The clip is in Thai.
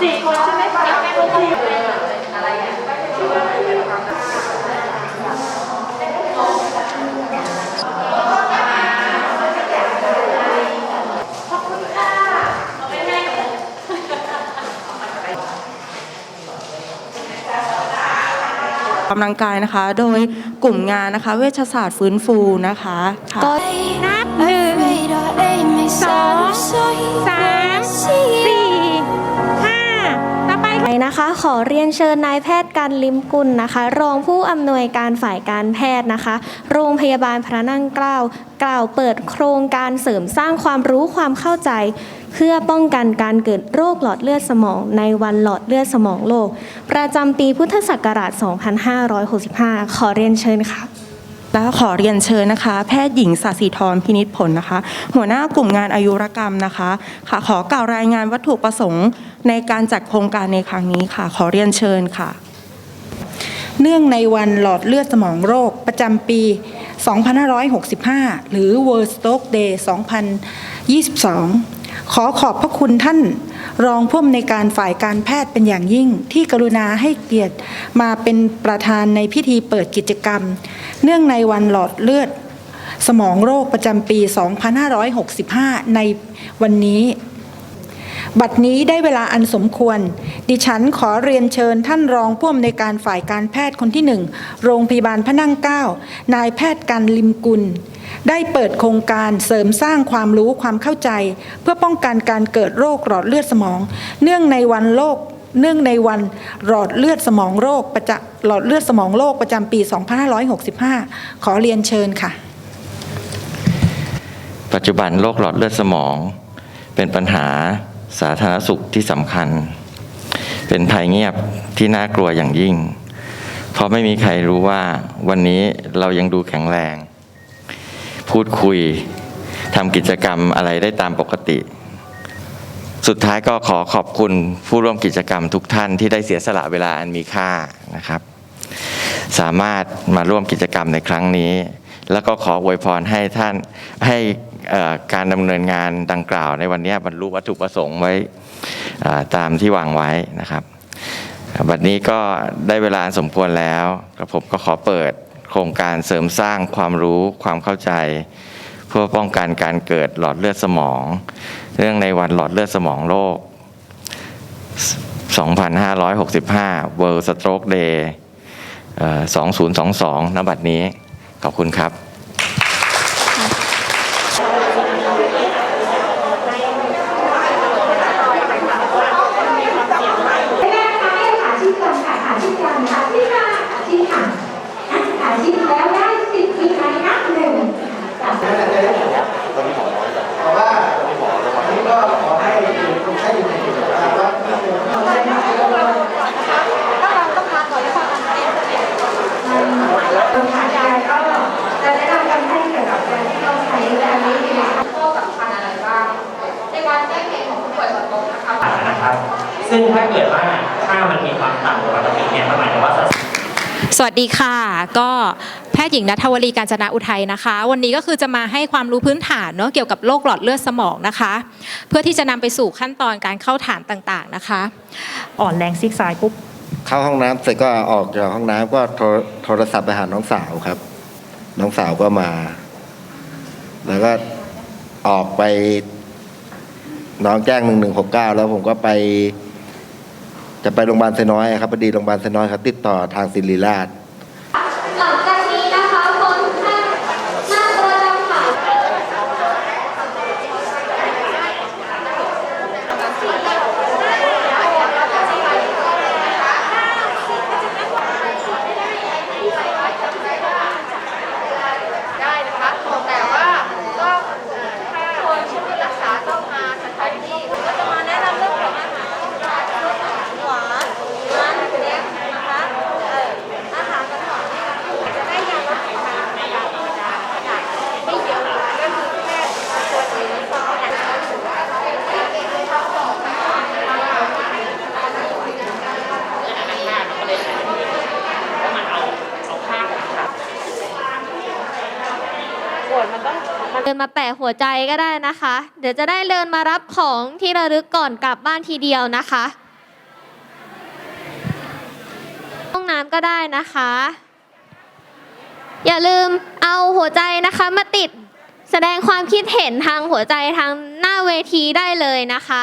สี่คนใช่ไหมคะสี่ะกำลังกายนะคะ โดยกลุ่มงานนะคะ เวชศาสตร์ฟื้นฟูนะคะก็นับหนึ่งสอง ขอเรียนเชิญนายแพทย์การลิมกุลนะคะ รองผู้อำนวยการฝ่ายการแพทย์นะคะ โรงพยาบาลพระนั่งเกล้า กล่าวเปิดโครงการเสริมสร้างความรู้ความเข้าใจ เพื่อป้องกันการเกิดโรคหลอดเลือดสมอง ในวันหลอดเลือดสมองโลก ประจำปีพุทธศักราช 2565 ขอเรียนเชิญค่ะ และขอเรียนเชิญนะคะ แพทย์หญิงสศิธรพินิษผลนะคะ หัวหน้ากลุ่มงานอายุรกรรมนะคะค่ะขอกล่าวรายงานวัตถุประสงค์ในการจัดโครงการในครั้งนี้ค่ะ ขอเรียนเชิญค่ะ เนื่องในวันหลอดเลือดสมองโรคประจำปี 2565 หรือ World Stroke Day 2022 ขอขอบพระคุณท่านรองผู้อำนวยการฝ่ายการแพทย์เป็นอย่างยิ่ง ที่กรุณาให้เกียรติมาเป็นประธานในพิธีเปิดกิจกรรม เนื่องในวันหลอดเลือด สมองโรคประจำปี 2565 ในวันนี้บัดนี้ได้เวลาอันสมควร ดิฉันขอเรียนเชิญท่านรองผู้อำนวยการฝ่ายการแพทย์คนที่หนึ่ง โรงพยาบาลพระนั่งเก้า นายแพทย์กันลิมกุล ได้เปิดโครงการเสริมสร้างความรู้ความเข้าใจ เพื่อป้องกันการเกิดโรคหลอดเลือดสมอง เนื่องในวันโรคเนื่องในวันหลอดเลือดสมองโรคประจหลอดเลือดสมองโรคประจำปี 2565 ขอเรียนเชิญค่ะ ปัจจุบันโรคหลอดเลือดสมอง เป็นปัญหาสาธารณสุขที่สำคัญ เป็นภัยเงียบที่น่ากลัวอย่างยิ่ง เพราะไม่มีใครรู้ว่าวันนี้เรายังดูแข็งแรง พูดคุยทำกิจกรรมอะไรได้ตามปกติ สุดท้ายก็ขอขอบคุณผู้ร่วมกิจกรรมทุกท่านที่ได้เสียสละเวลาอันมีค่านะครับ สามารถมาร่วมกิจกรรมในครั้งนี้ แล้วก็ขออวยพรให้ท่านให้การดำเนินงานดังกล่าว ในวันนี้บรรลุวัตถุประสงค์ไว้ตามที่วางไว้นะครับ บัดนี้ก็ได้เวลาสมควรแล้วกระผมก็ขอเปิด โครงการเสริมสร้างความรู้ความเข้าใจ เพื่อป้องกันการเกิดหลอดเลือดสมอง เรื่องในวันหลอดเลือดสมองโลก 2565 World Stroke Day เอ่อ2022 ณ บัดนี้ ขอบคุณครับ อาชีพก่อนค่ะอาชีพก่อนค่ะที่ค่ะอาชีพค่ะอาชีพแล้วได้สิบปีไหมนับหนึ่งสาม เราขาดยาก็จะแนะนำกันให้เกี่ยวกับการที่เราใช้ยานี้ดีไหมคะ ข้อสำคัญอะไรบ้าง ในการแก้เกณฑ์ของผู้ป่วยสมองนะคะ นะครับ ซึ่งถ้าเกิดว่าค่ามันมีความต่ำกว่าปกติเนี่ยก็หมายถึงว่าสัดสวัสดีค่ะ ก็แพทย์หญิงนัทวลีการจนาอุทัยนะคะ วันนี้ก็คือจะมาให้ความรู้พื้นฐานเนาะเกี่ยวกับโรคหลอดเลือดสมองนะคะ เพื่อที่จะนำไปสู่ขั้นตอนการเข้าฐานต่างๆนะคะ อ่อนแรงซีกซ้ายปุ๊บ เข้าห้องน้ำเสร็จก็ออกจากห้องน้ำก็โทรโทรศัพท์ไปหาน้องสาวครับ น้องสาวก็มา แล้วก็ออกไปน้องแจ้งหนึ่งหนึ่งหกเก้าแล้วผมก็ไป จะไปโรงพยาบาลไซน้อยครับพอดีโรงพยาบาลไซน้อยครับติดต่อทางศิริราช เดินมาแปะหัวใจก็ได้นะคะ เดี๋ยวจะได้เดินมารับของที่ระลึกก่อนกลับบ้านทีเดียวนะคะห้องน้ำก็ได้นะคะ อย่าลืมเอาหัวใจนะคะมาติดแสดงความคิดเห็นทางหัวใจทางหน้าเวทีได้เลยนะคะ